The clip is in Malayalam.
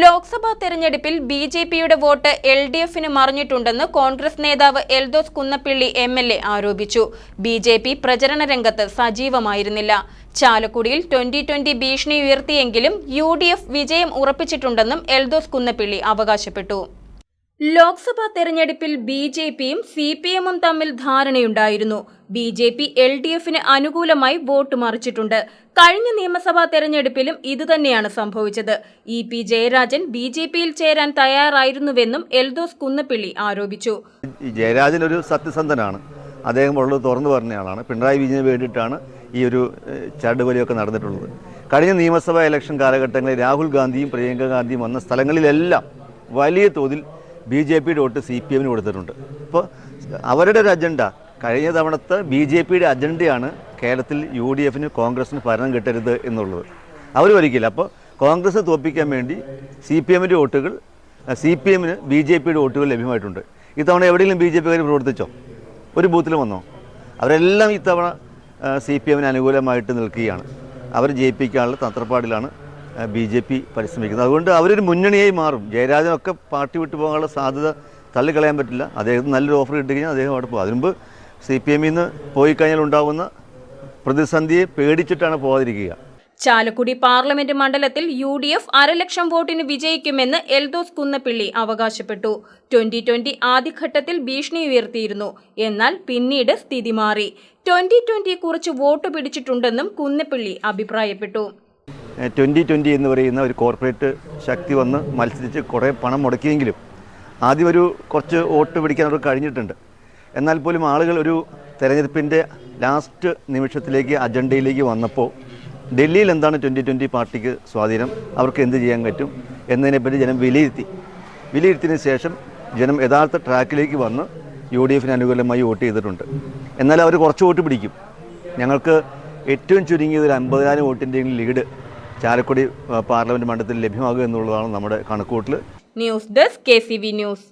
ലോക്സഭാ തെരഞ്ഞെടുപ്പിൽ ബി ജെ പിയുടെ വോട്ട് എൽ ഡി എഫിന് മറിഞ്ഞിട്ടുണ്ടെന്ന് കോൺഗ്രസ് നേതാവ് Eldhose Kunnappilly M L A ആരോപിച്ചു. ബി ജെ പി പ്രചരണ രംഗത്ത് സജീവമായിരുന്നില്ല. ചാലക്കുടിയിൽ ട്വന്റി ട്വന്റി ഭീഷണി ഉയർത്തിയെങ്കിലും യു ഡി എഫ് വിജയം ഉറപ്പിച്ചിട്ടുണ്ടെന്നും എൽദോസ് കുന്നപ്പിള്ളി അവകാശപ്പെട്ടു. ലോക്സഭാ തെരഞ്ഞെടുപ്പിൽ ബി ജെ പിയും സി പി എമ്മും തമ്മിൽ ധാരണയുണ്ടായിരുന്നു. B J P L D എഫിന് അനുകൂലമായി വോട്ട് മറിച്ചിട്ടുണ്ട്. കഴിഞ്ഞ നിയമസഭാ തെരഞ്ഞെടുപ്പിലും ഇതുതന്നെയാണ് സംഭവിച്ചത്. E P Jayarajan B J പിയിൽ ചേരാൻ തയ്യാറായിരുന്നുവെന്നും എൽദോസ് കുന്നപ്പിള്ളി ആരോപിച്ചു. ജയരാജൻ ഒരു സത്യസന്ധനാണ്. അദ്ദേഹം ഉള്ളത് തുറന്നു പറഞ്ഞ ആളാണ്. പിണറായി വിജയന് വേണ്ടിയിട്ടാണ് ഈ ഒരു ചടുവലിയൊക്കെ നടന്നിട്ടുള്ളത്. കഴിഞ്ഞ നിയമസഭാ ഇലക്ഷൻ കാലഘട്ടങ്ങളിൽ രാഹുൽ ഗാന്ധിയും പ്രിയങ്ക ഗാന്ധിയും വന്ന സ്ഥലങ്ങളിലെല്ലാം വലിയ തോതിൽ ബി ജെ പിയുടെ വോട്ട് സി പി എമ്മിന് കൊടുത്തിട്ടുണ്ട്. അപ്പോൾ അവരുടെ ഒരു അജണ്ട. കഴിഞ്ഞ തവണത്തെ ബി ജെ പിയുടെ അജണ്ടയാണ് കേരളത്തിൽ യു ഡി എഫിന് കോൺഗ്രസിന് ഭരണം കിട്ടരുത് എന്നുള്ളത്. അവർ ഒരിക്കലും. അപ്പോൾ കോൺഗ്രസ് തോപ്പിക്കാൻ വേണ്ടി സി പി എമ്മിന്റെ വോട്ടുകൾ സി പി എമ്മിന് ബി ജെ പിയുടെ വോട്ടുകൾ ലഭ്യമായിട്ടുണ്ട്. ഇത്തവണ എവിടെയെങ്കിലും ബി ജെ പിക്കാർ പ്രവർത്തിച്ചോ? ഒരു ബൂത്തിലും വന്നോ? അവരെല്ലാം ഇത്തവണ സി പി എമ്മിന് അനുകൂലമായിട്ട് നിൽക്കുകയാണ്. അവർ ജയിപ്പിക്കാനുള്ള തത്രപ്പാടിലാണ് ബി ജെ പി പരിശ്രമിക്കുന്നത് അതുകൊണ്ട് അവരൊരു മുന്നണിയായി മാറും. ജയരാജനൊക്കെ പാർട്ടി വിട്ടു പോകാനുള്ള സാധ്യത തള്ളിക്കളയാൻ പറ്റില്ല. അദ്ദേഹത്തിന് നല്ലൊരു ഓഫർ കിട്ടി കഴിഞ്ഞാൽ അദ്ദേഹം അവിടെ പോകും. അതിനുമ്പ് സി പി എമ്മിൽ നിന്ന് പോയി കഴിഞ്ഞാൽ ഉണ്ടാകുന്ന പ്രതിസന്ധിയെ പേടിച്ചിട്ടാണ് പോകാതിരിക്കുക. ചാലക്കുടി പാർലമെന്റ് മണ്ഡലത്തിൽ യു ഡി എഫ് അരലക്ഷം വോട്ടിന് വിജയിക്കുമെന്ന് എൽദോസ് കുന്നപ്പിള്ളി അവകാശപ്പെട്ടു. ട്വന്റി ട്വന്റി ആദ്യഘട്ടത്തിൽ ഭീഷണി ഉയർത്തിയിരുന്നു. എന്നാൽ പിന്നീട് സ്ഥിതി മാറി. ട്വന്റി ട്വന്റി കുറച്ച് വോട്ട് പിടിച്ചിട്ടുണ്ടെന്നും കുന്നപ്പിള്ളി അഭിപ്രായപ്പെട്ടു. ട്വന്റി ട്വന്റി എന്ന് പറയുന്ന ഒരു കോർപ്പറേറ്റ് ശക്തി വന്ന് മത്സരിച്ച് കുറേ പണം മുടക്കിയെങ്കിലും ആദ്യം ഒരു കുറച്ച് വോട്ട് പിടിക്കാൻ അവർക്ക് കഴിഞ്ഞിട്ടുണ്ട്. എന്നാൽ പോലും ആളുകൾ ഒരു തെരഞ്ഞെടുപ്പിന്റെ ലാസ്റ്റ് നിമിഷത്തിലേക്ക് അജണ്ടയിലേക്ക് വന്നപ്പോൾ ഡൽഹിയിൽ എന്താണ് ട്വന്റി ട്വന്റി പാർട്ടിക്ക് സ്വാധീനം? അവർക്ക് എന്ത് ചെയ്യാൻ പറ്റും? എന്നതിനെപ്പറ്റി ജനം വിലയിരുത്തി. വിലയിരുത്തിയതിന് ശേഷം ജനം യഥാർത്ഥ ട്രാക്കിലേക്ക് വന്ന് യു ഡി എഫിന് അനുകൂലമായി വോട്ട് ചെയ്തിട്ടുണ്ട്. എന്നാൽ അവർ കുറച്ച് വോട്ട് പിടിക്കും. ഞങ്ങൾക്ക് ഏറ്റവും ചുരുങ്ങിയത് ഒരു അമ്പതിനായിരം വോട്ടിന്റെയും ലീഡ് ചാലക്കുടി പാർലമെന്റ് മണ്ഡലത്തിൽ ലഭ്യമാകുക എന്നുള്ളതാണ് നമ്മുടെ കണക്കുകൂട്ടൽ. News desk K news.